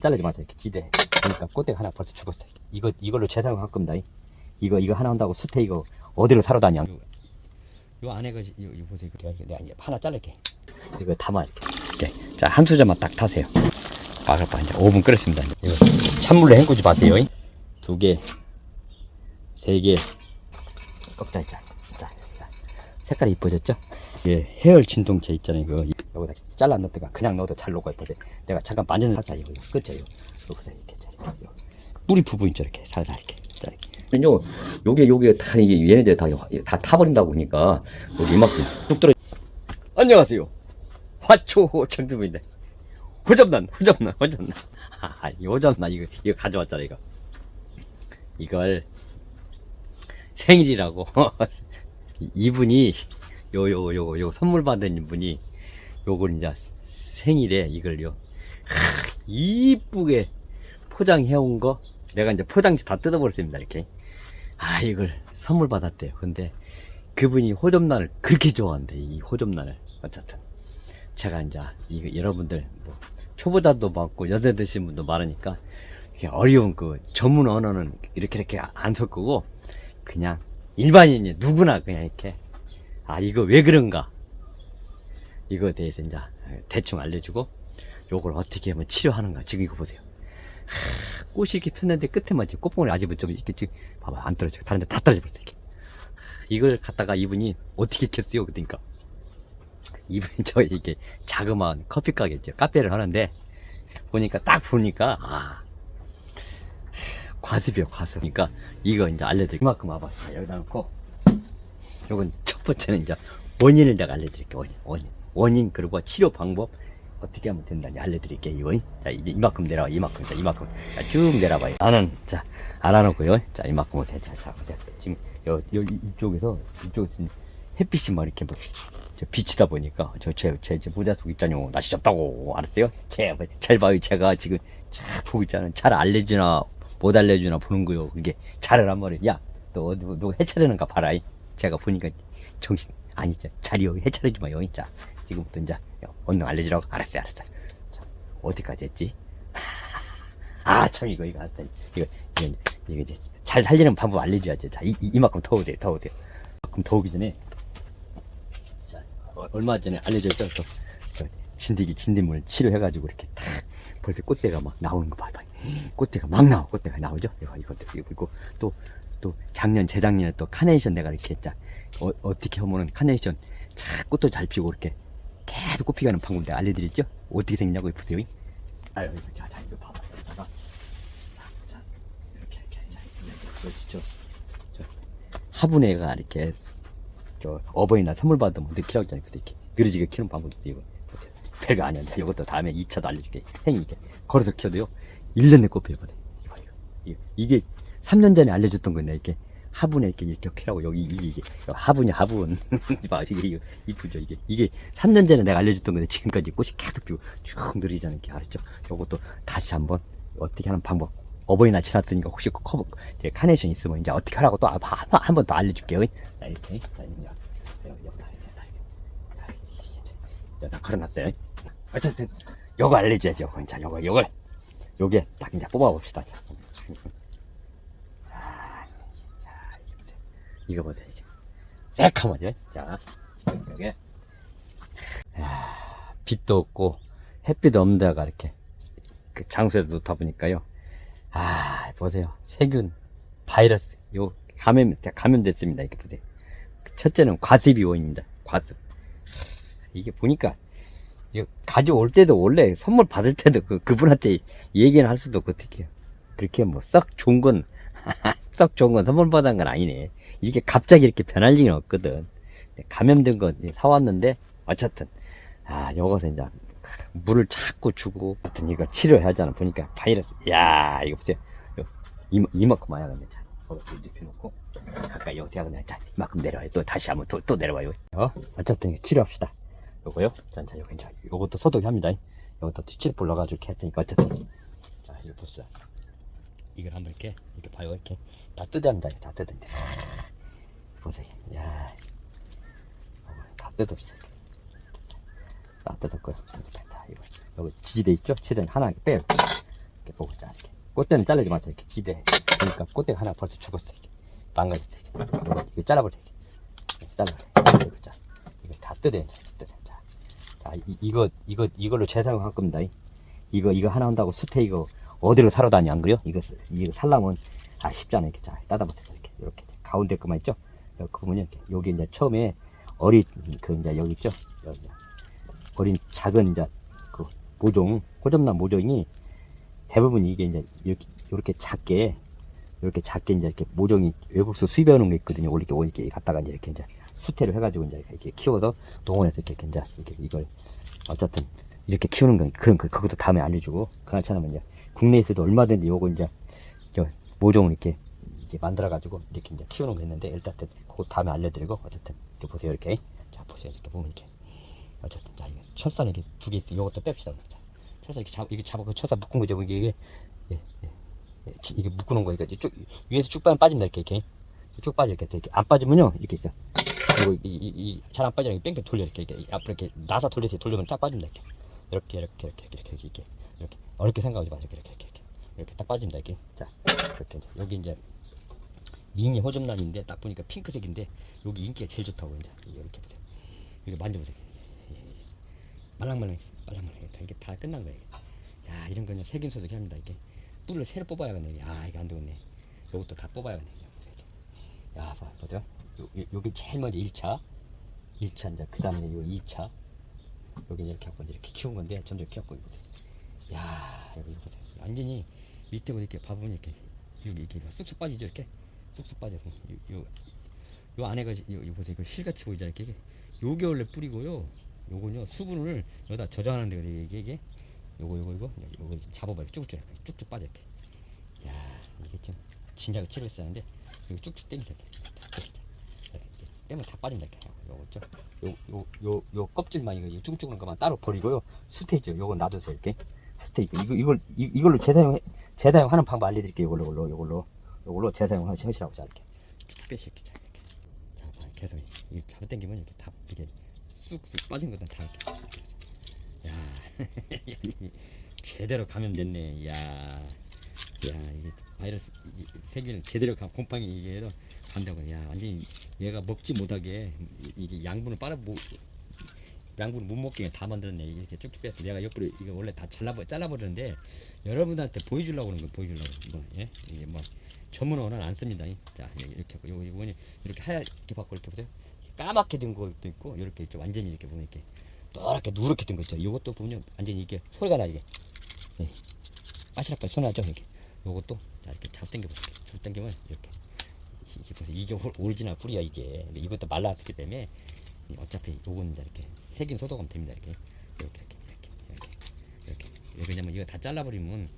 잘라지 마세요. 이렇게 지대. 그러니까 꽃대가 하나 벌써 죽었어. 이거 이걸로 재상을 할 겁니다. 이거 이거 하나 한다고 수태 이거 어디로 사러 다녀? 요 안에 그 요, 요 보세요. 이거 내가 이제 하나 자를게. 이거 담아 이렇게. 이렇게. 자, 한 수저만 딱 타세요. 막아봐 이제 5분 끓였습니다. 이거 찬물로 헹구지 마세요. 두 개, 세 개, 꺾자 있자. 색깔이 이뻐졌죠? 이게 헤얼 진동체 있잖아요. 이거 여기다 잘라 넣다가 그냥 넣어도 잘 녹아요. 보세요. 내가 잠깐 만지는 살짝 이거 끝이에요. 이거 보세요. 이렇게 자, 이렇게. 뿌리 부분 있죠. 이렇게 살살 이렇게. 자, 이렇게. 요 요게 요게 다 이게 얘네들 다다 타버린다고 보니까 여기 이만큼 뚝 들어. 안녕하세요. 화초 청주부인데 호접난 호접난 호접난 아, 이 호접난 이거 이거 가져왔잖아 이거 이걸 생일이라고 이분이 요 요 요 요 선물 받은 분이 요걸 이제 생일에 이걸요. 하, 이쁘게 포장해 온 거 내가 이제 포장지 다 뜯어버렸습니다 이렇게. 아 이걸 선물 받았대요. 근데 그분이 호접란을 그렇게 좋아한대 이 호접란을. 어쨌든 제가 이제 이거 여러분들 뭐 초보자도 많고 여자 드신 분도 많으니까 어려운 그 전문 언어는 이렇게 이렇게 안 섞고 그냥 일반인이 누구나 그냥 이렇게 아 이거 왜 그런가? 이거에 대해서 이제 대충 알려주고 요걸 어떻게 하면 치료하는가? 지금 이거 보세요. 하, 꽃이 이렇게 폈는데 끝에만 지금 꽃봉오리 아직은 좀 이렇게 지금 봐봐 안 떨어져. 다른 데 다 떨어져 버렸어 이렇게. 하, 이걸 갖다가 이분이 어떻게 켰어요? 그러니까. 이분이 저 이게 자그마한 커피 가게죠. 카페를 하는데 보니까 딱 보니까 아 과습이요 과습 그러니까 이거 이제 알려드릴게요 이만큼 와봐 자, 여기다 놓고 요건 첫 번째는 이제 원인을 내가 알려드릴게요 원인 원인 원인 그리고 치료 방법 어떻게 하면 된다니 알려드릴게요 이거 자 이제 이만큼 내려와 이만큼 자 이만큼 자 쭉 내려봐요 나는 자 알아놓고요 자 이만큼 오세요 자, 자 보세요 지금 요, 요 이- 이쪽에서 이쪽에서 햇빛이 막 이렇게 뭐저 비치다 보니까 저제제 제 모자 쓰고 있잖요 날씨 덥다고 알았어요? 제, 잘 봐요 제가 지금 잘 보고 있잖아요 잘 알려주나 못 알려주나 보는 거요. 그게 한 말이야 야너 어디 누가 해차리는가 봐라. 이. 제가 보니까 정신 아니죠 자리 여기 해차리지 마요 자. 지금부터 이제 언능 알려주라고. 알았어요 알았어요 자, 어디까지 했지? 아 참 이거 이거 알았어 이거 이거 이제 잘 살리는 방법 알려줘야죠 자 이, 이, 이만큼 더 오세요 더 오세요. 이만큼 더 오기 전에. 자, 어, 얼마 전에 알려줬죠? 저, 저 진드기 진딧물 치료해가지고 이렇게 탁 벌써 꽃대가 막 나오는 거 봐봐. 꽃대가 막 나와, 꽃대가 나오죠? 이거 이것도 이거 또또 작년 재작년에 또 카네이션 내가 이렇게 자 어, 어떻게 하면은 카네이션 자 꽃도 잘 피고 이렇게 계속 꽃 피가는 방법 내가 알려드렸죠? 어떻게 생냐고 보세요. 아유 이거 자, 자 이거 봐봐 여기다가 자, 자 이렇게 이렇게 이렇게 저, 저, 저 화분에가 이렇게 저 어버이날 선물 받으면 느끼라고 했잖아요. 그때 이렇게 느려지게 키우는 방법도 이거 별거 아니야. 이것도 다음에 2차도 알려줄게. 행위 이게 걸어서 키워도요. 1년 내에 꽃 피우거든. 이거. 이게 3년 전에 알려줬던 건데 이렇게 화분에 이렇게 이렇게 키라고 여기 이게 이게 화분이 화분. 봐 이게 이쁘죠 이게 이게 3년 전에 내가 알려줬던 건데 지금까지 꽃이 계속 피고 쭉 늘리잖아요. 이렇게 알았죠? 요것도 다시 한번 어떻게 하는 방법. 어버이날 지났으니까 혹시 그 커버 이제 카네이션 있으면 이제 어떻게 하라고 또 한 번 더 알려줄게요. 자 이렇게 자 이제 여기 여기다 여기다 이렇게 자 이렇게 이제 여기다 걸어놨어요. 어쨌든 요거 알려줘야죠. 자 요거 요걸 요게 딱 이제 뽑아봅시다. 자, 자, 자 이게 보세요. 이거 보세요. 이게 새카만요. 자 여기 아, 빛도 없고 햇빛 없는 데가 이렇게 그 장소에 놓다 보니까요. 아 보세요 세균 바이러스 요 감염 감염됐습니다 이렇게 보세요 첫째는 과습이 원인입니다 과습 이게 보니까 이거 가져올 때도 원래 선물 받을 때도 그 그분한테 얘기는 할 수도 없고 어떻게 그렇게 뭐 썩 좋은 건 썩 좋은 건 선물 받은 건 아니네. 이게 갑자기 이렇게 변할 리는 없거든. 감염된 건 사왔는데 어쨌든 아 요것에 이제 물을 자꾸 주고 하여튼 이거 치료해야 하잖아. 보니까 바이러스. 야 이거 보세요. 요, 이마, 이만큼 와야 근데. 자 이거 눕혀놓고 가까이 여기 하면 자 이만큼 내려와요. 또 다시 한번 또, 또 내려와요. 어? 어쨌든 치료합시다 요거요? 자, 자 요거 이제 요것도 소독합니다. 요것도 뒤치를 불러가지고 이렇게 했으니까 어쨌든. 자 이거 보세요. 이걸 한번 이렇게 이렇게 봐요. 이렇게. 다 뜯어합니다. 다 뜯어 보세요. 야. 다 뜯었어요. 다 뜯었고요. 자 이거. 여기 지지대 있죠? 최대한 하나 빼요. 이렇게. 보고 자 이렇게. 꽃대는 자르지 마세요. 이렇게 지대. 그러니까 꽃대가 하나 벌써 죽었어 이렇게. 망가졌어 이렇게. 이거, 이렇게. 이거 자 이거 다 뜯어야 돼 뜯어 자, 자 이, 이거 이거 이걸로 재사용할 겁니다 이. 이거 이거 하나 한다고 수태 이거 어디로 사러 다니 안 그래요? 이거 이거 살라면 아 쉽잖아 이렇게 자 따다붙어서 이렇게 이렇게 가운데 거만 있죠? 여기 보면 이렇게 여기 이제 처음에 어린 그 이제 여기 있죠? 여기 어린 작은 이제 그 모종 호접란 모종이 대부분 이게 이제 이렇게 이렇게 작게 이렇게 작게 이제 이렇게 모종이 외국서 수입해 오는 게 있거든요. 이렇게 이렇게 갖다가 이제 이렇게 이제 수태를 해가지고 이제 이렇게 키워서 동원해서 이렇게 이제 이렇게 이걸 어쨌든 이렇게 키우는 거 그런 그 그것도 다음에 알려주고 그렇잖아면 이제 국내에서도 얼마든지 요거 이제 저 모종을 이렇게 이렇게 만들어 가지고 이렇게 이제 키우는 거 있는데 일단 그거 다음에 알려드리고 어쨌든 이렇게 보세요 이렇게. 자 보세요 이렇게 보면 이렇게. 어쨌든 자 이게 철산 이렇게 두 개 있어. 요것도 뺍시다. 자, 철산 이렇게 잡 이게 잡아 그 철산 묶은 거죠 이게 이게 예, 예, 이게 묶어놓은 거 이거 이제 쭉 위에서 쭉 빠면 빠집니다 이렇게 이렇게. 쭉 빠져 이렇게 이렇게. 안 빠지면요 이렇게 있어 그리고 이잘 안 빠지는 뺑뺑 돌려. 이렇게 이렇게 앞으로 이렇게 나사 돌려서 돌리면 쫙 빠집니다. 이렇게. 이렇게 이렇게 이렇게 이렇게 이렇게 이렇게 어렵게 생각하지 마세요. 이렇게 이렇게 이렇게. 이렇게 딱 빠집니다. 이렇게. 자 이렇게 이제 여기 이제 미니 호접란인데 딱 보니까 핑크색인데 여기 인기가 제일 좋다고 이제 이렇게 보세요. 이거 만져보세요. 예, 예, 예. 말랑말랑했어 말랑말랑해 다. 이게 다 끝난 거예요 이게. 야 이런 거는 세균 소독 합니다 이게. 뿔을 새로 뽑아야겠네 아 이거 안 되겠네. 요것도 다 뽑아야겠네 이렇게. 야 봐, 보죠 여기 제일 먼저 1차. 1차 이제 그 다음에 요 2차. 여기 이렇게 하고 이렇게 키운 건데 점점 키웠고 이거 보세요 야 여기 이거 보세요. 완전히 밑에부터 이렇게 봐보면 이렇게 여기 이렇게 쑥쑥 빠지죠 이렇게? 쑥쑥 빠져 요, 요, 요 안에가 요, 요 보세요. 이거 실같이 보이잖아요 이게 요게 원래 뿌리고요. 요거는요 수분을 여기다 저장하는 데가 이게 이게. 요거 요거 이거. 요거 잡아봐요. 쭉쭉 쭉쭉 빠져 이렇게. 야 이게 좀 진작을 치료했어야 하는데 이거 쭉쭉 당기자 이렇게 이렇게 빼면 다 빠진다 이렇게. 요거 있죠 요요요 요 껍질만 이거 이 쭈글쭈글한 것만 따로 버리고요. 스테이죠 요거 놔두세요 이렇게. 스테이크 이거 이걸 이, 이걸로 재사용 재사용하는 방법 알려드릴게요 이걸로 이걸로 이걸로. 이걸로 재사용하시라고 자 이렇게. 쭉 빼시 이렇게 자 이렇게. 자 봐, 계속 이 잡아 당기면 이렇게 다 이게 쑥쑥 빠진 것들 다 이렇게. 야 제대로 감염됐네. 야. 야 이게 바이러스 이- 세균 제대로 가- 곰팡이 이게 해도 간다고. 야 완전히 얘가 먹지 못하게 이- 이게 양분을 빨아 모 양분을 못 먹게 다 만들었네. 이렇게 쭉쭉 뺐어 내가 옆으로 이거 원래 다 잘라버 잘라버렸는데 여러분들한테 보여주려고 그런 거 보여주려고 뭐 예? 이게 뭐 전문어는 안 씁니다. 이. 자 예, 이렇게 하고. 요거 이거는 이렇게 하얗게 받고 이렇게 보세요. 까맣게 된 것도 있고 이렇게 있죠 완전히 이렇게 보면 이렇게 노랗게 누렇게 된 거 있죠 이것도 보면 완전히 이게 소리가 나 이게. 예. 빠시락빠시 소리 나죠 이게. 요것도 자 이렇게 잡 당겨 보세요. 줄 당기면 이렇게 이게 보세요 이게 올- 오리지널 뿌리야 이게. 근데 이것도 말랐기 때문에 어차피 요건 이제 이렇게 세균 소독하면 됩니다. 이렇게 이렇게 이렇게 이렇게 이렇게 이렇게. 왜냐면 이거 다 잘라버리면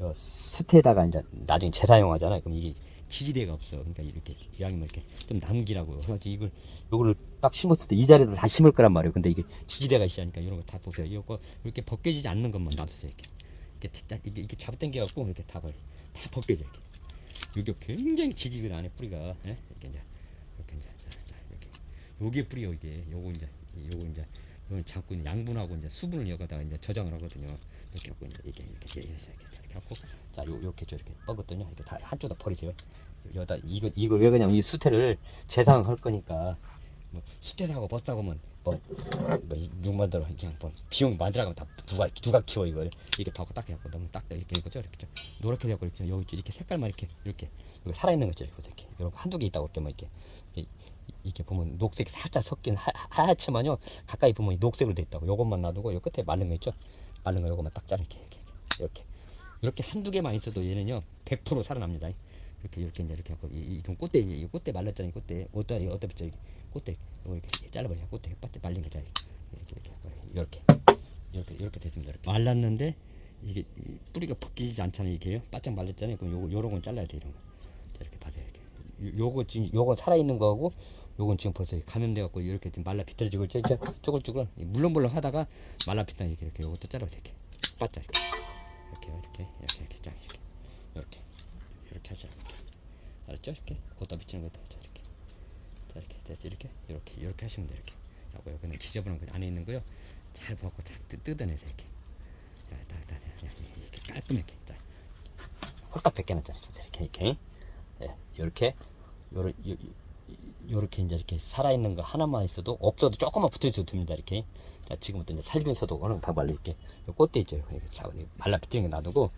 요 스테에다가 이제 나중에 재사용하잖아요. 그럼 이게 지지대가 없어. 그러니까 이렇게 이왕이면 이렇게 좀 남기라고 그래서 이걸 요거를 딱 심었을 때 이 자리로 다 심을 거란 말이에요. 근데 이게 지지대가 있으니까 이런 거 다 보세요. 이거 이렇게 벗겨지지 않는 것만 놔두세요 이렇게. 이렇게 딱 이렇게, 이렇게 잡아 당겨갖고 이렇게 다 버려. 다 벗겨져 이렇게 이게 굉장히 지기근 안에 뿌리가 예? 이렇게 이제 이렇게 이제 자, 자 이렇게. 요게 뿌리요 이게. 요거 이제 요거 이제 요건 자꾸 양분하고 이제 수분을 여기다가 이제 저장을 하거든요. 이렇게 하고 이제 이게 이렇게 이렇게 이렇게, 이렇게 하고. 자 요, 요렇게 저 이렇게 뻗었더니 이렇게 다 한쪽 다 버리세요. 여기다 이거 이걸 왜 그냥 이 수태를 재상할 거니까. 뭐 수태 사고 벗 사고면 뭐, 뭐 6만 들어 그냥 뭐 비용 만들어가면 다 누가 누가 키워 이걸 이렇게 받고 딱 해갖고 너무 딱 이렇게 이거죠 이렇게 좀. 노랗게 되고 이렇게 여기 이렇게 색깔만 이렇게 이렇게. 여기 살아있는 거죠 이렇게 이렇게. 이렇게 한두 개 있다고 이렇게. 뭐 이렇게 이렇게, 보면 녹색 살짝 섞인 하, 하얗지만요. 가까이 보면 녹색으로 돼 있다고. 요것만 놔두고 요 끝에 마른 거 있죠? 마른 거 요것만 딱 자르게 이렇게 이렇게. 이렇게 한두 개만 있어도 얘는요 100% 살아납니다 이렇게 이렇게 이제 이렇게 하고 이, 이 꽃대 이제 이 꽃대 말랐잖아요 이 꽃대. 어디다 이거 어디다 붙여 꽃대 이거 이렇게 잘라버려 꽃대. 빠tte 말린 거 잘라 이렇게 이렇게 이렇게. 이렇게 이렇게 됐습니다 이렇게. 말랐는데 이게 이 뿌리가 벗기지 않잖아요 이게요. 바짝 말랐잖아요. 그럼 요거 요런 건 잘라야 돼 이런 거. 자, 이렇게 봐세요 이렇게. 요- 요거 지금 요거 살아 있는 거하고 요건 지금 벌써 감염돼 갖고 이렇게 좀 말라 비틀어지고 이제 쪼글쪼글. 물렁물렁 하다가 말라 비틀어 이렇게 이렇게 요것도 잘라야 돼 이렇게. 바짝 이렇게. 이렇게 이렇게. 이렇게 이렇게 쫙 이렇게 이렇게 하자 알았죠? 이렇게? 어디다 비치는 것도 자 이렇게. 자 이렇게. 됐어. 이렇게? 이렇게. 이렇게 하시면 돼요. 이렇게. 하고 여기는 지저분한 거 안에 있는 거요. 잘 벗고 다 뜯- 뜯어내세요. 이렇게. 자딱딱 이렇게 깔끔하게. 자. 홀딱 벗겨놨잖아요. 이렇게 이렇게. 예, 이렇게. 요러, 요, 요- 요렇게 이제 이렇게 살아있는 거 하나만 있어도 없어도 조금만 붙어줘도 됩니다. 이렇게. 자 지금부터 이제 살균 소독 어느 다 말릴게. 요 꽃대 있죠. 이거 자, 말라 비틀는 거 놔두고 요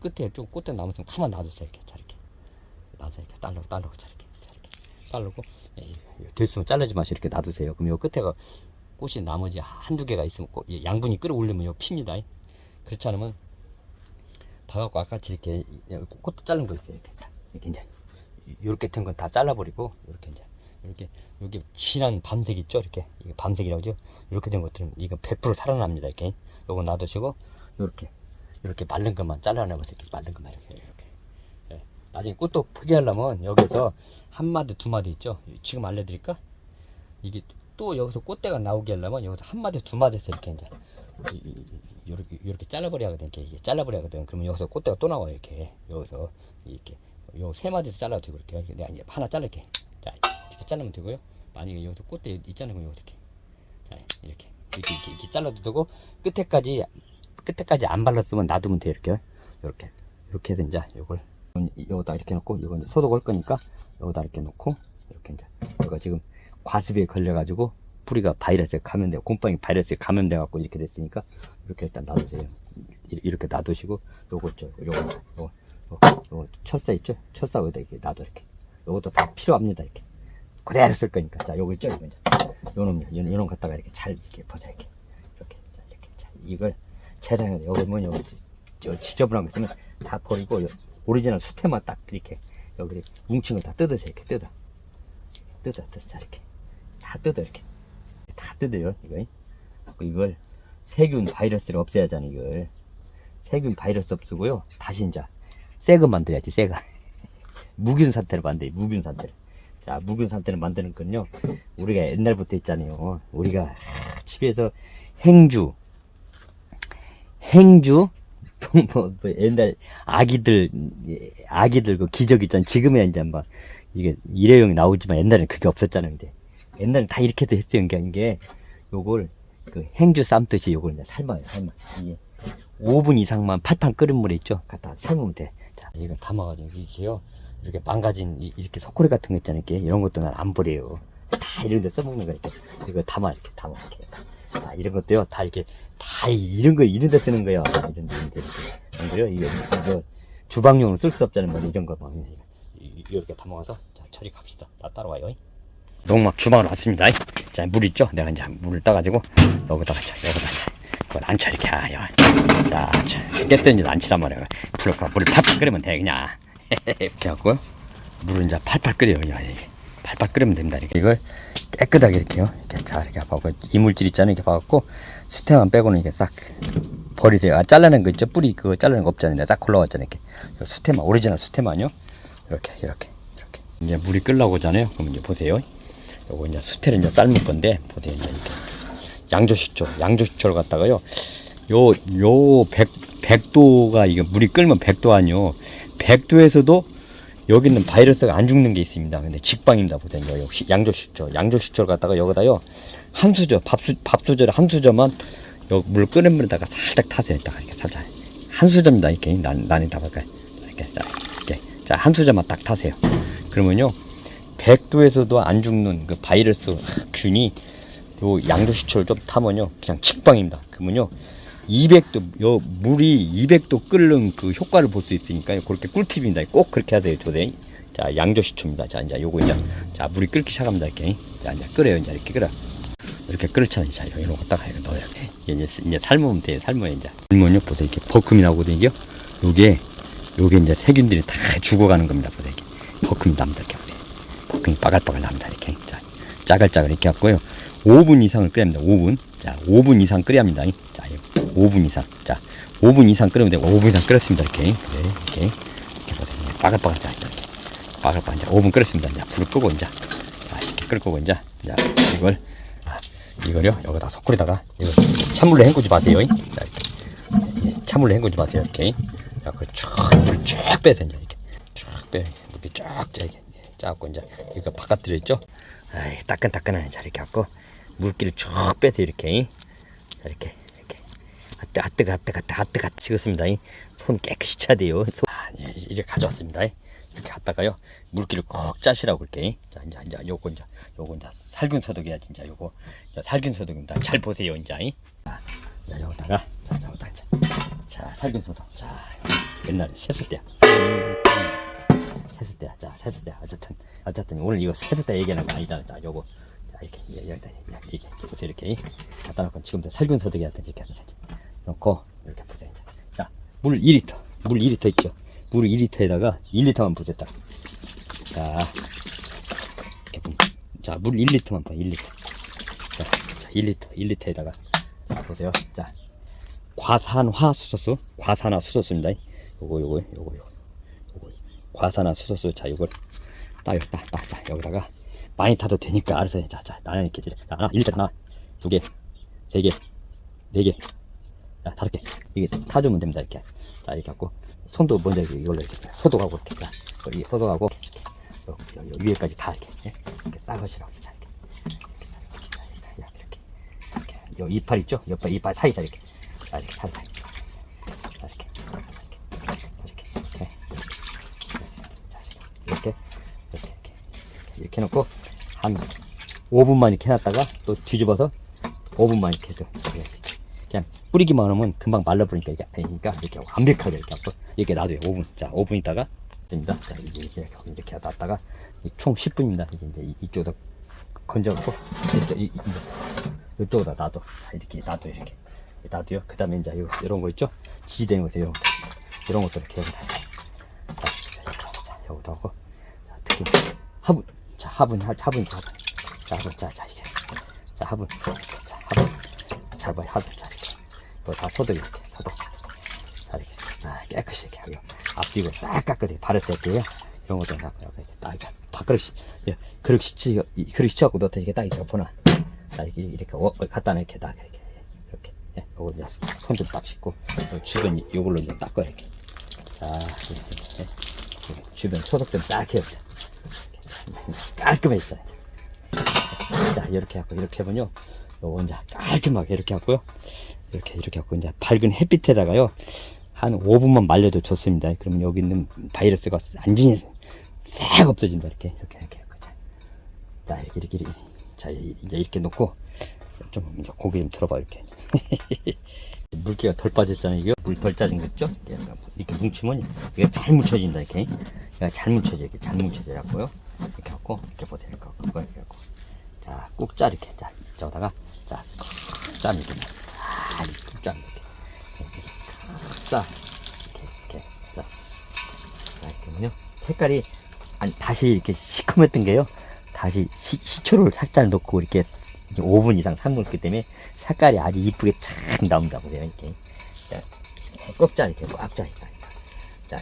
끝에 좀 꽃대 남았으면 가만 놔두세요. 이렇게. 자 이렇게 놔서 이렇게 딸르고 딸르고 자 이렇게 자 이렇게 딸르고 예, 이거, 이거 됐으면 잘라지 마시고 이렇게 놔두세요. 그럼 요 끝에가 꽃이 나머지 한두 개가 있으면 꽃- 이 양분이 끌어올리면 요 핍니다. 그렇지 않으면 봐갖고 아까같이 이렇게 꽃도 자른 거 있어요. 이렇게 자, 이렇게 이제 요렇게 된 건 다 잘라버리고 이렇게 이제 이렇게 여기 진한 밤색 있죠? 이렇게 이게 밤색이라고 하죠? 이렇게 된 것들은 이거 100% 살아납니다. 이렇게 요거 놔두시고 요렇게 이렇게 마른 것만 잘라내면서 이렇게 마른 것만 이렇게 이렇게 예. 나중에 꽃도 포기하려면 여기서 한 마디 두 마디 있죠? 지금 알려드릴까? 이게 또 여기서 꽃대가 나오게 하려면 여기서 한 마디 두 마디에서 이렇게 이제 이- 이- 이- 요렇게 요렇게 잘라버려야 하거든 이렇게 이게 잘라버려야 하거든. 그러면 여기서 꽃대가 또 나와요 이렇게. 여기서 이렇게. 요 세 마디에서 잘라도 되고 이렇게. 내가 이제 하나 자를게. 자 이렇게 자르면 되고요. 만약에 여기서 꽃대 있잖아요 여기서 이렇게. 자 이렇게. 이렇게, 이렇게, 이렇게 잘라도 되고 끝에까지 끝에까지 안 발랐으면 놔두면 돼요 이렇게. 이렇게. 이렇게 해서 이제 요걸 여기다 이렇게 놓고 이거 이제 소독할 거니까 여기다 이렇게 놓고 이렇게 이제 이거 지금 과습에 걸려가지고 뿌리가 바이러스에 감염돼 곰팡이 바이러스에 감염돼 갖고 이렇게 됐으니까 이렇게 일단 놔두세요. 이- 이렇게 놔두시고 요거 있죠? 요거 요거 요거, 요거 철사 있죠? 철사 여기다 이렇게 놔둬 이렇게. 요것도 다 필요합니다 이렇게. 그대로 쓸 거니까. 자 요거 있죠? 이거 이제. 요놈 요- 요놈 갖다가 이렇게 잘 이렇게 보자 이렇게. 이렇게 자 이렇게. 자 이걸 재단해 여기 뭐 여기 저 지저분한 거 있으면 다 버리고 요 오리지널 수태만 딱 이렇게 여기 뭉친 거 다 뜯으세요 이렇게 뜯어. 뜯어 뜯어. 자 이렇게. 다 뜯어 이렇게. 다 뜯어요 이거. 이걸 세균 바이러스를 없애야 하잖아요 이걸. 세균 바이러스 없애고요. 다시 이제 새거 만들어야지 새거. 무균 상태를 만들어요 무균 상태를 자 무균 상태를 만드는 건요. 우리가 옛날부터 있잖아요. 우리가 집에서 행주 행주 또 뭐, 뭐 옛날 아기들 예, 아기들 그 기적 있잖아. 지금에 이제 막 이게 일회용이 나오지만 옛날엔 그게 없었잖아요 근데. 옛날엔 다 이렇게도 했어요. 이게 이게 요걸 그 행주 삶듯이 요걸 이제 삶아요 삶아. 이게 5분 이상만 팔팔 끓은 물에 있죠? 갖다 삶으면 돼자 이거 담아가지고 이렇게요. 이렇게 망가진 이- 이렇게 소쿠리 같은 거 있잖아요 이렇게. 이런 것도 난 안 버려요. 다 이런 데 써먹는 거 이렇게. 이거 담아 이렇게 담아 이렇게 다 이런 것도요 다 이렇게 다 이런 거 이런 데 쓰는 거야 이런 데 이렇게 안 그래요 이거 이거 주방용으로 쓸 수 없잖아요 뭐 이런 거 막 이렇게 담아와서 자 처리 갑시다. 다 따라와요. 농막 주방으로 왔습니다. 자 물 있죠? 내가 이제 물을 따가지고 여기다가 자 여기다가 자. 그걸 안쳐 이렇게 하요. 자 깼더니 안 치란 말이야 불을 물을 팔팔 끓이면 돼 그냥. 이렇게 하고요. 물을 이제 팔팔 끓여요 야, 이게 팔팔 끓이면 됩니다 이렇게. 이걸 깨끗하게 이렇게요. 이렇게 자 이렇게 봐고 이물질 있잖아요. 이렇게 봐갖고 수태만 빼고는 이렇게 싹 버리세요 아 잘라낸 거 있죠? 뿌리 그거 잘라낸 거 없잖아요. 싹 올라왔잖아요 이렇게. 요 수태만 오리지널 수태만요. 이렇게 이렇게 이렇게. 이제 물이 끓라고잖아요? 그럼 이제 보세요. 요거 이제 수태를 이제 삶을 건데 보세요. 이제 이렇게 양조식초 양조식초를 갖다가요. 요 요 백 백도가 이게 물이 끓면 백도 아니요. 백도에서도 여기 있는 바이러스가 안 죽는 게 있습니다. 근데 직방입니다. 보세요. 요 역시 양조식초 양조식초를 갖다가 여기다요 한 수저 밥수 밥수저를 한 수저만 요물 끓는 물에다가 살짝 타세요. 딱 이렇게 살짝 한 수저입니다. 이렇게 난 난이 다볼까요? 이렇게 자 이렇게 자 한 수저만 딱 타세요. 그러면요 백도에서도 안 죽는 그 바이러스 균이 요 양조식초를 좀 타면요 그냥 직방입니다. 그러면요 200도 요 물이 200도 끓는 그 효과를 볼 수 있으니까 그렇게 꿀팁입니다. 꼭 그렇게 하세요, 조대. 자 양조식초입니다. 자 이제 요거 이제 자 물이 끓기 시작합니다. 이렇게 자 이제 끓여요. 이제 이렇게 끓여. 이렇게 끓잖아요. 자 이거 이거 갖다가 이거 넣어요. 이제 이제 삶으면 돼요. 삶아요 이제. 삶으면요 보세요 이렇게 버금이 나오거든요. 요게 요게 이제 세균들이 다 죽어가는 겁니다. 보세요 이렇게 버금이 납니다. 이렇게 보세요. 버금이 빠글빠글 납니다. 이렇게 자 짜글짜글 이렇게 갖고요. 5분 이상을 끓여야 합니다. 5분. 자 5분 이상 끓여야 합니다. 자 이거 5분 이상. 자 5분 이상 끓이면 되고 5분 이상 끓였습니다. 이렇게 그래 이렇게 이렇게 보세요. 빠글빠글 자 이렇게 빠글빠글 이제 5분 끓였습니다. 이제 불을 끄고 이제 자 이렇게 끓 거고 이제 자 이걸 아, 이거요 여기다 소쿠리다가 이거 찬물로 헹구지 마세요. 자 이렇게 이 찬물로 헹구지 마세요. 이렇게 자 그걸 쭉물쭉 빼서 이제 이렇게 쭉 빼. 이렇게 쫙 짜게 짜고 이제 이거 바깥들어 있죠. 아이 따끈따끈한 자 이렇게 갖고 물기를 쭉 빼서 자 이렇게 이렇게 아뜨 아뜨가 아뜨가 아뜨가 찍었습니다. 이. 손 깨끗이 돼요. 손. 아, 예, 이렇게 가져왔습니다. 이. 이렇게 갖다가요 물기를 꼭 짜시라고 이렇게. 자 이제 이제 요거 이제 요거 이제 살균 소독이야 진짜 요거 야, 살균 소독입니다. 잘 보세요 이제. 이. 자, 자 여기다가 자 여기다 이제 자 살균 소독. 자 옛날에 셌을 때야. 셌을 때야. 자 셌을 때 어쨌든 어쨌든 오늘 이거 셌을 때 얘기하는 거 아니잖아. 자 요거 자 이렇게 예, 여기다 이렇게 이렇게 이렇게 갖다 놓고 지금부터 살균 소독해야 돼 이렇게 해서 놓고 이렇게 보세요. 이제. 자 물 2리터. 물 2리터 있죠? 물 2리터에다가 1리터만 부었다 자 이렇게 보면 자 물 1리터만 봐 1리터. 자, 자 1리터 1리터에다가 자 보세요. 자 과산화 수소수 과산화 수소수입니다. 요거 요거 요거 요거. 요거. 과산화 수소수. 자 요걸 딱 여기 딱, 딱, 자 여기다가 많이 타도 되니까 알아서 해. 자, 자, 나는 이렇게 자, 하나, 1리터 하나, 두 개, 세 개, 네 개, 자, 다섯 개. 이게 타주면 됩니다. 이렇게. 자, 이렇게 갖고 손도 먼저 이렇게 이걸로 이렇게 소독하고 이렇게 자, 이 소독하고 이렇게, 여기, 여기 위에까지 다 이렇게 예? 이렇게 싸가시라고 자, 이렇게. 이렇게, 자, 이렇게, 자, 이렇게, 이렇게. 요 이빨 있죠? 옆에 이빨 사이사 이렇게. 자, 이렇게 사이사. 자, 이렇게, 이렇게, 이렇게, 이렇게. 자, 이렇게, 이렇게, 이렇게, 이렇게, 이렇게 놓고 한 5분만 이렇게 해놨다가 또 뒤집어서 5분만 이렇게 해도 뿌리기만 하면 금방 말라버리니까 이게 아니니까 이렇게 완벽하게 이렇게 하고 이렇게 놔둬요. 5분. 자 5분 있다가 됩니다. 자 이제 이렇게 이렇게 놨다가 이총 10분입니다. 이제 이제 이- 이쪽에다 건져갖고 이쪽, 이, 이, 이제 이쪽에다 놔둬. 자 이렇게 놔둬 이렇게. 놔둬요. 그 다음에 이제 요, 이런 거 있죠? 지지된 거 이런 거. 이런 것도 이렇게 여기다 자, 자, 자 여기다 하고. 자, 특히 화분. 자 화분 화- 화분 화분 자 화분. 자, 자 이게 자 화분. 자 화분. 잘 봐요 화분. 자 이렇게 다 소독 이렇게 소독 자 이렇게 자 깨끗이 이렇게 하고 앞뒤고 딱 깎아야 바르스 할게요 이런 것도 다 이렇게 딱 이렇게 밥그릇 예, 그릇 이 그릇 씻어갖고 넣다 이렇게 딱 이렇게 보나 자 이렇게 이렇게 어, 어, 갖다 놓게 딱 이렇게 이렇게 예, 요거 이제 손 좀 딱 씻고 요 주변 요걸로 이제 닦아 이렇게 자 이렇게 예. 주변 소독 좀 딱 해요 깔끔해졌어요. 자, 이렇게 하고, 이렇게 하면요. 요거 이제 깔끔하게 이렇게 하고요. 이렇게, 이렇게 하고, 이제 밝은 햇빛에다가요. 한 5분만 말려도 좋습니다. 그러면 여기 있는 바이러스가 완전히 싹 없어진다. 이렇게, 이렇게, 이렇게. 자, 자, 이렇게, 이렇게, 이렇게. 자, 이- 이제 이렇게 놓고, 좀, 이제 고개 좀 들어봐, 이렇게. 물기가 덜 빠졌잖아요. 이게 물 덜 짜진 거 있죠? 이렇게 뭉치면 이게 잘 뭉쳐진다. 이렇게. 잘 뭉쳐져. 이렇게 잘 뭉쳐져 갖고요. 이렇게 하고, 이렇게 보세요. 이렇게 하고, 이렇게 하고. 자, 꾹 짜, 이렇게. 자, 저다가, 자, 꾹 짜, 이렇게. 아, 꾹 짜, 이렇게. 짜. 이렇게, 이렇게요. 색깔이, 아니, 다시 이렇게 시커맸던 게요. 다시 시, 시초를 살짝 넣고 이렇게 5분 이상 삶았기 때문에 색깔이 아주 이쁘게 촥 나온다 보세요 이렇게 자, 꽉 짜, 이렇게 꽉 짜, 이렇게. 자,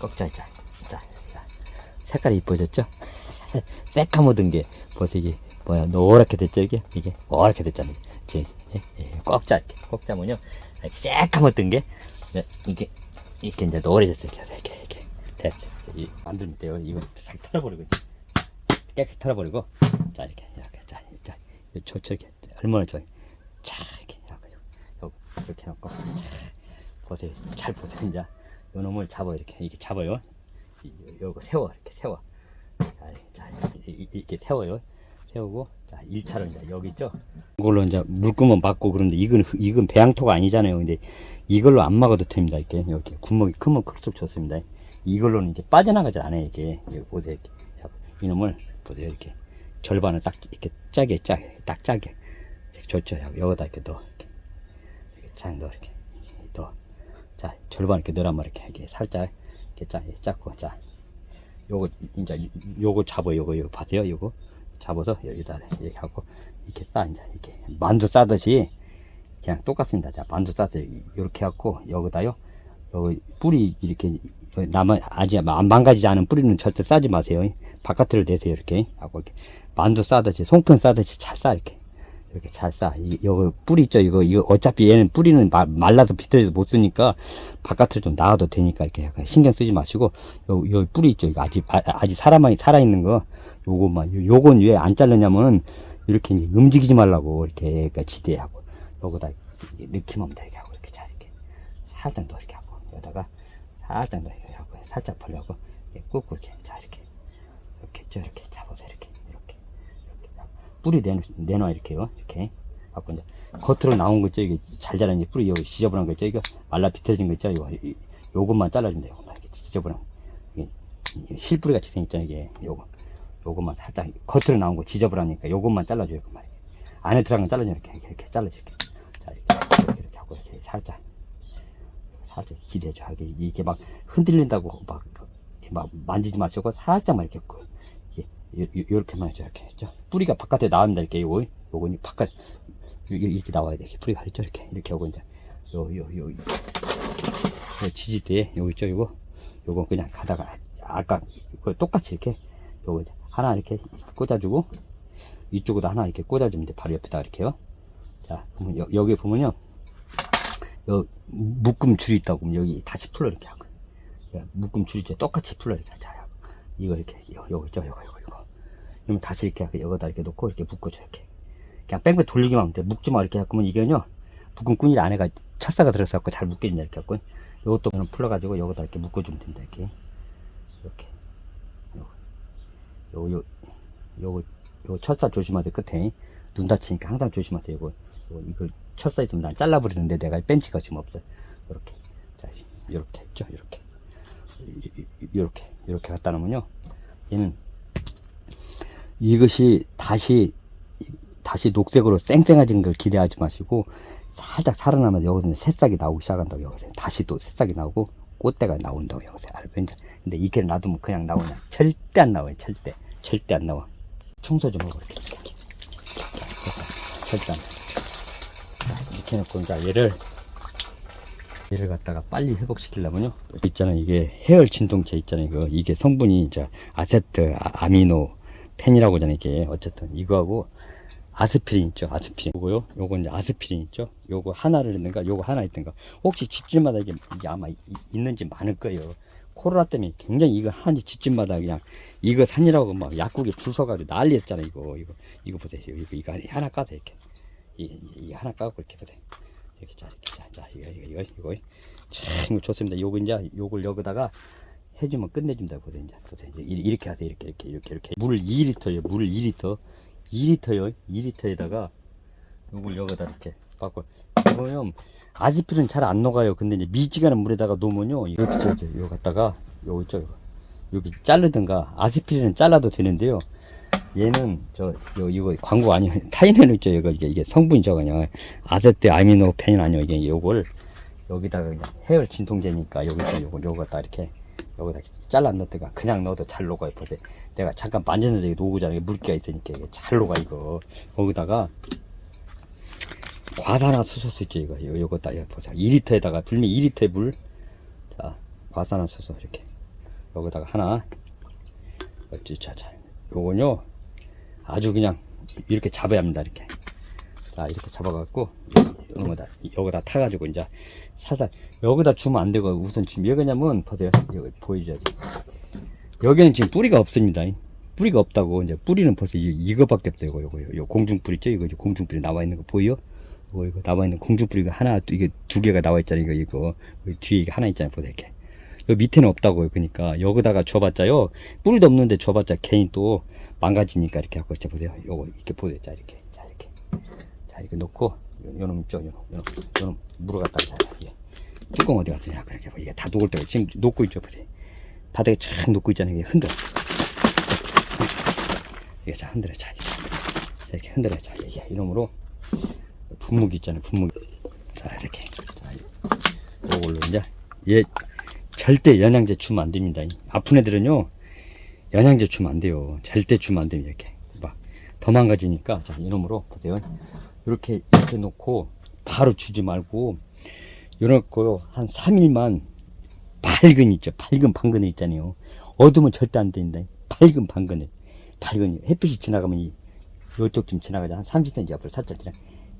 꽉 짜, 자, 자, 자. 색깔이 이뻐졌죠? 새까묻은 게 벌써 이게 뭐야 노랗게 됐죠 이게 이게 노랗게 됐잖아요 제 예, 예, 꽉 짜, 이렇게 꽉 짜면요. 이렇게 새까묻던 게 네, 이게 이렇게 이제 노래졌어요. 이렇게 이렇게. 이렇게 됐죠. 이, 만들면 돼요. 이거 다 털어버리고. 깨끗이 털어버리고. 자 이렇게 이렇게. 자, 자 저, 저기 얼마나 좋아요. 자 이렇게 이렇게. 요, 이렇게 해놓고. 자, 보세요. 잘 보세요. 이제. 요 놈을 잡아 이렇게. 이렇게 잡아요. 이- 요거 세워. 이렇게 세워. 자, 자 이렇게 세워요 세우고 자 1차로 이제 여기 있죠? 이걸로 이제 물구멍 막고 그런데 이건 이건 배양토가 아니잖아요. 근데 이걸로 안 막아도 됩니다 이렇게 여기 구멍이 크면 클수록 좋습니다. 이걸로는 이제 빠져나가지 않아요 이게. 여기 보세요 이렇게. 자, 이놈을 보세요 이렇게. 절반을 딱 이렇게 짜게 짜게 딱 짜게. 좋죠. 여기- 여기다 이렇게 넣어 이렇게. 이렇게 쫙 넣어 이렇게. 이렇게 넣어. 자 절반 이렇게 넣으란 말이야 이렇게, 이렇게 살짝 이렇게 짜 이렇게 잡고 자. 요거 이제 요거 잡아 요거. 요거 봐세요 요거 잡아서 여기다 이렇게 하고 이렇게 싸 이제 이렇게 만두 싸듯이 그냥 똑같습니다. 자 만두 싸듯이 이렇게 하고 여기다요 여기 뿌리 이렇게 남아 아직 안 망가지지 않은 뿌리는 절대 싸지 마세요. 바깥으로 내세요 이렇게. 하고 이렇게 만두 싸듯이 송편 싸듯이 잘 싸 이렇게 이렇게 잘 싸. 이 여기 뿌리 있죠? 이거 이거 어차피 얘는 뿌리는 마- 말라서 비틀어서 못 쓰니까 바깥으로 좀 나와도 되니까 이렇게 약간 신경 쓰지 마시고 요, 요 뿌리 있죠? 이거 아직 아, 아직 살아만 살아 있는 거. 요것만 요, 요건 왜 안 자르냐면 이렇게 움직이지 말라고 이렇게 그러니까 지대하고 요거다 이게 느낌없는 이렇게 하고 이렇게 자 이렇게 살짝 더 이렇게 하고 여기다가 살짝 더 이렇게 하고 살짝 벌려고 꾹꾹 이렇게 자 이렇게 이렇게 죠 이렇게 잡아서 이렇게 뿌리 내놓 내놔 이렇게요. 이렇게. 갖고 이제 겉으로 나온 거 있죠? 이게 잘 자란 이 뿌리 여기 지저분한 거 있죠? 이거 말라 비틀어진 거 있죠? 이거 이- 요것만 돼요. 요것만 이렇게 지저분한 이게 이게 실뿌리 같이 생겼잖아요 이게. 요거. 요것만 살짝 겉으로 나온 거 지저분하니까 요것만 잘라줘요 요것만 이렇게 안에 들어간 건 잘라줘 이렇게. 이렇게, 이렇게 잘라줘 이렇게. 자 이렇게 이렇게, 하고 이렇게 살짝. 살짝 기대줘. 이게, 이게 막 흔들린다고 막, 막 만지지 마시고 살짝만 이렇게 그- 이게 요- 요- 요렇게만 해줘 이렇게 자, 뿌리가 바깥에 나옵니다 이렇게 요거 요거 바깥 요- 요- 이렇게 나와야 돼. 이렇게 뿌리가 있죠 이렇게. 이렇게 하고 이제 요요요 지지대에 요거 있죠 요거? 요거 그냥 가다가 아까 그 똑같이 이렇게 요거 이제 하나 이렇게 꽂아주고 이쪽으로 하나 이렇게 꽂아주면 돼. 바로 옆에다 이렇게요. 자 여, 여기 보면요. 여 묶음 줄이 있다고 그러면 여기 다시 풀러 이렇게 하고. 야, 묶음 줄이 있죠. 똑같이 풀러 이렇게 자. 이거 이렇게 요, 요거 있죠 요거 그러면 다시 이렇게 여기다 이렇게 놓고 이렇게 묶어줘 이렇게. 그냥 뺑뺑 돌리기만 하면 돼. 묶지 마 이렇게 하면 이게요 묶은 꾼이 안에가 찰사가 들어서 잘 묶겠냐 이렇게 갖고. 요것도 그냥 풀어가지고 여기다 이렇게 묶어주면 됩니다 이렇게. 이렇게. 요거 요, 요거 요 철사 조심하세요 끝에. 눈 다치니까 항상 조심하세요 이거, 이걸 철사 있으면 난 잘라버리는데 내가 벤치가 지금 없어요. 이렇게. 자 이렇게 했죠 이렇게. 이렇게. 이렇게 갖다 놓으면요. 얘는 이것이 다시 다시 녹색으로 쌩쌩해진 걸 기대하지 마시고 살짝 살아나면서 여기서 새싹이 나오기 시작한다고 여기서 다시 또 새싹이 나오고 꽃대가 나온다고 여기서 알았죠 이제 근데 이게 놔두면 그냥 나오냐? 절대 안 나와요. 절대. 절대 안 나와. 청소 좀 하고 이렇게. 절대 안 나와 자, 이렇게 해놓고 이제 얘를 얘를 갖다가 빨리 회복시키려면요. 있잖아요. 이게 해열 진동제 있잖아요. 이거. 이게 성분이 이제 아세트 아- 아미노 펜이라고 하잖아요 이게. 어쨌든. 이거하고 아스피린 있죠 아스피린. 요거요. 요거 이제 아스피린 있죠. 요거 하나를 넣는가? 요거 하나 있든가? 혹시 집집마다 이게, 이게 아마 이- 있는지 많을 거예요. 코로나 때문에 굉장히 이거 한 집집마다 그냥 이거 산이라고 막 약국에 줄 서가지고 난리 했잖아요 이거. 이거 이거 보세요. 이거 이거 하나 까서 이렇게. 이, 이, 이 하나 까고 이렇게 보세요. 이렇게 자 이렇게 자, 자 이거 이거 이거 이거. 참 좋습니다. 요거 이제 요걸 여기다가 해주면 끝내준다 보세요 이제. 보세요 이제 이- 이렇게 하세요. 이렇게 이렇게 이렇게 이렇게. 물 2리터요. 물 2리터. 2리터요. 2리터에다가 요걸 여기다 이렇게 받고 이거요 아스피린 잘안 녹아요. 근데 이제 미지근한 물에다가 놓으면요. 이거 저, 저, 요 갖다가 있죠 요거. 여기 자르든가 아스피린은 잘라도 되는데요. 얘는 저 요, 이거 광고 아니에요. 타이네는 있죠. 이거 이게, 이게 성분이 저 그냥. 아세트 아미노 펜 아니에요. 이게 요걸 여기다가 그냥 해열 진통제니까 여기다 요거 요거 다 이렇게 여기다 잘라 넣다가 그냥 넣어도 잘 녹아 요 보세요 내가 잠깐 만졌는데 이게 녹으잖아 요 물기가 있으니까 이게 잘 녹아 이거. 거기다가 과산화수소 있죠 이거. 요, 요거 딱 보세요. 2리터에다가 불면 2리터의 물자 과산화수소 이렇게. 여기다가 하나. 어찌 자자. 요건요. 아주 그냥 이렇게 잡아야 합니다 이렇게 자 이렇게 잡아갖고 여기다 여기다 타가지고 이제 살살 여기다 주면 안 되고 우선 지금 왜 그러냐면 보세요. 여기 보여줘야지 여기는 지금 뿌리가 없습니다. 뿌리가 없다고 이제 뿌리는 벌써 이, 이거밖에 없어요. 이거 이거 요 공중 뿌리 있죠? 이거 이제 공중 뿌리 나와 있는 거 보여? 이거 이거 나와 있는 공중 뿌리가 하나 두- 이게 두 개가 나와 있잖아요. 이거 이거. 여기 뒤에 이게 하나 있잖아요. 보세요 이렇게. 여기 밑에는 없다고요. 그러니까 여기다가 줘봤자요. 뿌리도 없는데 줘봤자 괜히 또 망가지니까 이렇게 하고 있죠. 보세요. 요거 이렇게 보세요. 자 이렇게. 자 이렇게 자 이렇게 놓고 요- 요놈 있죠? 요놈 요놈 요놈 물어 갖다 자 예. 뚜껑 어디 갔으냐? 그렇게 이게 다 녹을 때가 지금 녹고 있죠 보세요. 바닥에 쫙 녹고 있잖아요 이게 흔들어. 이게 자 흔들어 자 이렇게, 흔들어 자 이게 이놈으로 분무기 있잖아요 분무기. 자 이렇게. 자 요걸로 이제 얘 절대 영양제 주면 안 됩니다. 아픈 애들은요 영양제 주면 안 돼요. 절대 주면 안 됩니다 이렇게. 막더 망가지니까 자 이놈으로 보세요 이렇게 이렇게 놓고 바로 주지 말고 요렇고 한 3일만 밝은 있죠. 밝은 방근을 있잖아요. 어두면 절대 안 된다. 밝은 방근을. 밝은 햇빛이 지나가면 이 요쪽 좀 지나가자. 한 30cm 앞으로 살짝 지나.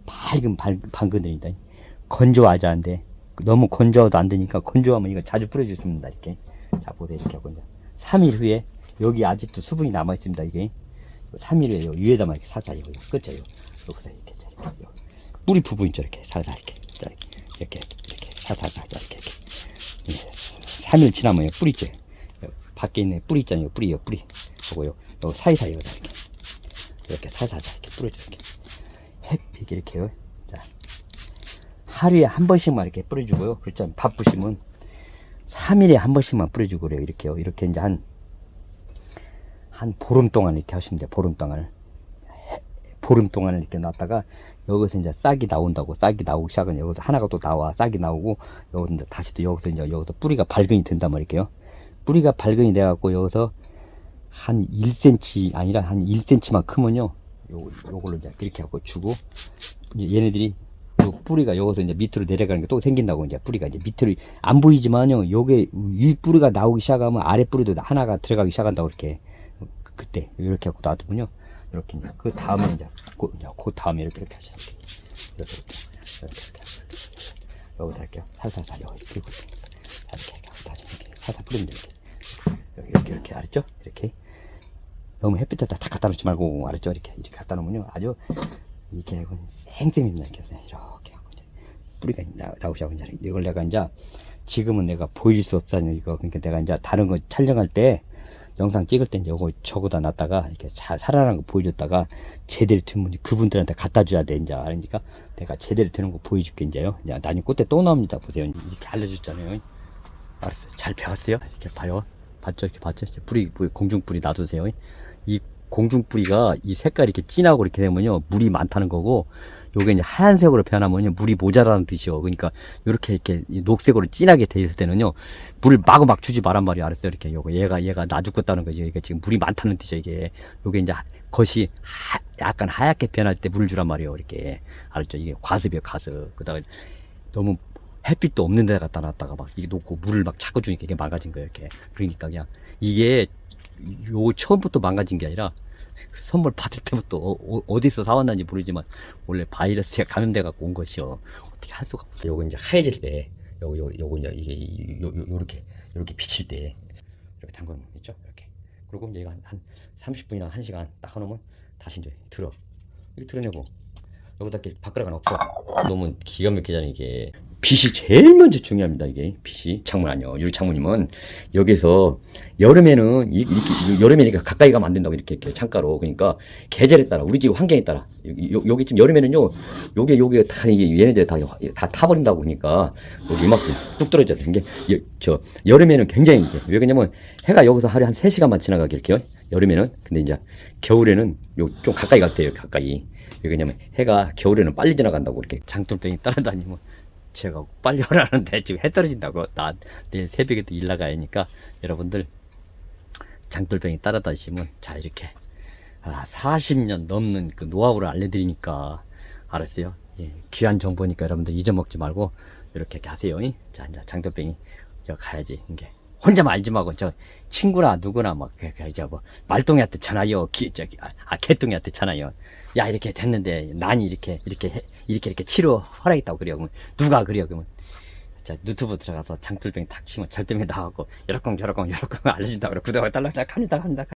밝은 방, 방근들이다. 건조하지 않는데. 너무 건조해도 안 되니까 건조하면 이거 자주 뿌려주십니다. 이렇게. 자 보세요. 이렇게 하고 이제. 3일 후에 여기 아직도 수분이 남아 있습니다 이게. 3일 후에 요 위에다만 이렇게 살짝 이거 끝이요. 요 보세요. 이렇게. 자, 이렇게 요. 뿌리 부분 있죠. 이렇게. 살살 이렇게. 자, 이렇게. 이렇게. 살살살 이렇게. 이렇게. 3일 지나면 요 뿌리 있죠. 요 밖에 있는 뿌리 있잖아요. 뿌리요 뿌리. 요거요. 요 사이사이 여기다 이렇게. 이렇게 살살살 이렇게 뿌려줘 이렇게. 햇빛 이렇게요. 자. 하루에 한 번씩만 이렇게 뿌려주고요. 그렇죠? 바쁘시면 3일에 한 번씩만 뿌려주고 그래요. 이렇게요. 이렇게 이제 한한 보름 동안 이렇게 하시면 돼요. 보름 동안을 보름 동안 이렇게 놨다가 여기서 이제 싹이 나온다고 싹이 나오기 시작은 여기서 하나가 또 나와 싹이 나오고 여기서 이제 다시 또 여기서 이제 여기서 뿌리가 발근이 된단 말이에요. 뿌리가 발근이 돼 갖고 여기서 한 1cm 아니라 한 1cm만 크면요 요 요걸로 이제 이렇게 하고 주고 얘네들이 요 뿌리가 여기서 이제 밑으로 내려가는 게 또 생긴다고 이제 뿌리가 이제 밑으로 안 보이지만요 요게 위 뿌리가 나오기 시작하면 아래 뿌리도 하나가 들어가기 시작한다고 이렇게 그- 그때 이렇게 하고 놔두면요 이렇게 이제 그 다음에 이제 그, 그 다음에 이렇게 이렇게 하시면 돼요. 이렇게 이렇게 이렇게 이렇게 여기다 할게요. 살살살 여기 뿌리고 이렇게 이렇게 하고 다시 이렇게 살살 뿌리면 돼요 이렇게. 이렇게 이렇게 알았죠? 이렇게. 너무 햇빛에다 다 갖다 놓지 말고 알았죠? 이렇게 이렇게 갖다 놓으면요. 아주 이렇게 하고 쌩쌩입니다. 이렇게 해서 이렇게 하고 이제 뿌리가 나, 나오자고 이제 이걸 내가 이제 지금은 내가 보일 수 없잖아요 이거. 그러니까 내가 이제 다른 거 촬영할 때 영상 찍을 때 이제 이거 저거다 놨다가 이렇게 잘 살아난 거 보여줬다가 제대로 되면 그분들한테 갖다 줘야 돼 이제. 그러니까 내가 제대로 되는 거 보여줄게 이제요. 이제 나중에 꽃대 또 나옵니다. 보세요. 이렇게 알려줬잖아요. 알았어요. 잘 배웠어요? 이렇게 봐요. 봤죠? 이렇게 봤죠? 이렇게 뿌리, 뿌리 공중 뿌리 놔두세요. 이 공중 뿌리가 이 색깔이 이렇게 진하고 이렇게 되면요 물이 많다는 거고 요게 이제 하얀색으로 변하면요 물이 모자라는 뜻이요. 그러니까 요렇게 이렇게 이 녹색으로 진하게 돼 있을 때는요 물을 마구 막 주지 말란 말이야 알았어요? 이렇게 요거. 얘가 얘가 나 죽겠다는 거죠. 이게 지금 물이 많다는 뜻이야 이게. 요게 이제 겉이 하, 약간 하얗게 변할 때물 주란 말이에요 이렇게. 알았죠? 이게 과습이에요 과습. 그다가 너무 햇빛도 없는 데 갖다 놨다가 막 이게 놓고 물을 막 자꾸 주니까 이게 망가진 거예요 이렇게. 그러니까 그냥 이게 요 처음부터 망가진 게 아니라 선물 받을 때부터 어, 디서 사왔는지 모르지만 원래 바이러스에 감염돼 갖고 온 것이요. 어떻게 할 수가 없어 요거 이제 하얘질 때 요거 요거 요거 이제 이게 요, 요, 요렇게 요렇게 비칠 때 이렇게 담그는 거 있죠? 이렇게. 그리고 이제 이거 한, 한 30분이나 1시간 딱 해놓으면 다시 이제 들어. 이렇게 들어내고 여기다 이렇게 밖으로가 놓고 너무 기가 막히잖아요 이게 빛이 제일 먼저 중요합니다 이게. 빛이. 창문 아니요. 유리 창문이면 여기서 여름에는 이- 이렇게 여름에니까 가까이 가면 안 된다고 이렇게, 이렇게 창가로. 그러니까 계절에 따라 우리 집 환경에 따라. 요- 여기 좀 여름에는요 요게 요게 다 이게 얘네들 다, 다 타버린다고 그러니까 여기 이만큼 뚝 떨어져야 되는 게저 여름에는 굉장히 이게 왜 그러냐면 해가 여기서 하루에 한 3시간만 지나가게 이렇게요. 여름에는. 근데 이제 겨울에는 요 좀 가까이 갔대요 가까이. 왜 그러냐면 해가 겨울에는 빨리 지나간다고 이렇게. 장돌뱅이 따라다니면 제가 빨리 오라는데 지금 해 떨어진다고? 나 내일 새벽에 또 일 나가야 하니까 여러분들 장돌뱅이 따라다니시면 자 이렇게. 아 40년 넘는 그 노하우를 알려드리니까 알았어요. 예, 귀한 정보니까 여러분들 잊어먹지 말고 이렇게 하세요. 이? 자 이제 장돌뱅이 저 가야지. 이게 혼자만 알지 말고 저 친구나 누구나 막 그, 그, 이제 뭐 말똥이한테 전화요. 기, 저기 아, 아 개똥이한테 전화요. 야 이렇게 됐는데 난이 이렇게 이렇게 해, 이렇게 이렇게 치료 허락했다고 그래요 그러면 누가 그래요 그러면? 자 유튜브 들어가서 장돌뱅이 탁 치면 절대뱅이 나와고 여러공 여러공 여러공 알려준다고 그래 구독을 달라고 합니다 갑니다